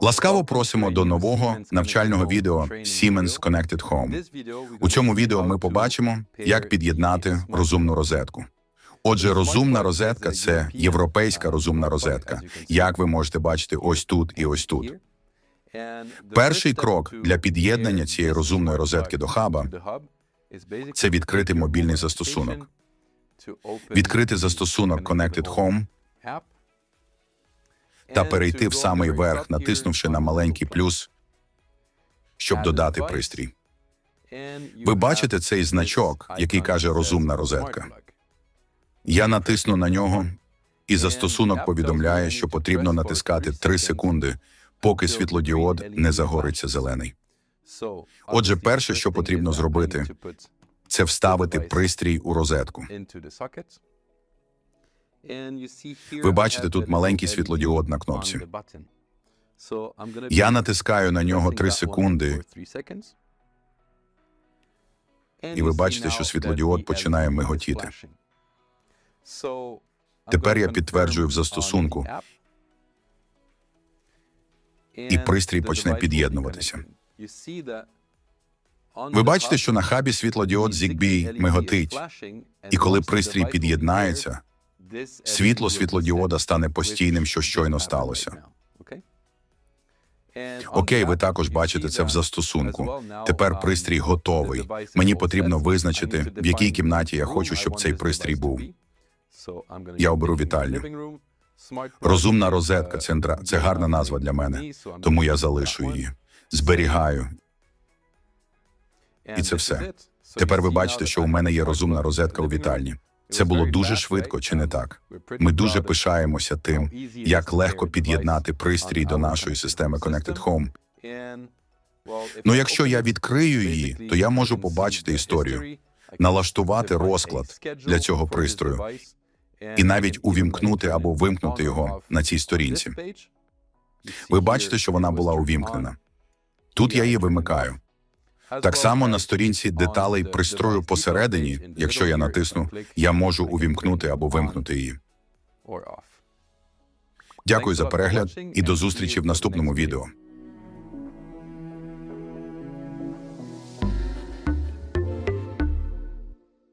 Ласкаво просимо до нового навчального відео Siemens Connected Home. У цьому відео ми побачимо, як під'єднати розумну розетку. Отже, розумна розетка це європейська розумна розетка. Як ви можете бачити ось тут і ось тут. Перший крок для під'єднання цієї розумної розетки до хаба Це відкрити мобільний застосунок. Відкрити застосунок Connected Home та перейти в самий верх, натиснувши на маленький плюс, щоб додати пристрій. Ви бачите цей значок, який каже розумна розетка. Я натисну на нього, і застосунок повідомляє, що потрібно натискати 3 секунди, поки світлодіод не загориться зелений. Отже, перше, що потрібно зробити, Це вставити пристрій у розетку. Ви бачите тут маленький світлодіод на кнопці. Я натискаю на нього 3 секунди, і ви бачите, що світлодіод починає миготіти. Тепер я підтверджую в застосунку, і пристрій почне під'єднуватися. Ви бачите, що на хабі світлодіод ZigBee миготить, і коли пристрій під'єднається, світло світлодіода стане постійним, що щойно сталося. Окей, ви також бачите це в застосунку. Тепер пристрій готовий. Мені потрібно визначити, в якій кімнаті я хочу, щоб цей пристрій був. Я оберу вітальню. Розумна розетка центра це гарна назва для мене, тому я залишу її. Зберігаю. І це все. Тепер ви бачите, що у мене є розумна розетка у вітальні. Це було дуже швидко, чи не так? Ми дуже пишаємося тим, як легко під'єднати пристрій до нашої системи Connected Home. Ну, якщо я відкрию її, то я можу побачити історію, налаштувати розклад для цього пристрою і навіть увімкнути або вимкнути його на цій сторінці. Ви бачите, що вона була увімкнена. Тут я її вимикаю. Так само на сторінці деталей пристрою посередині, якщо я натисну, я можу увімкнути або вимкнути її. Дякую за перегляд і до зустрічі в наступному відео.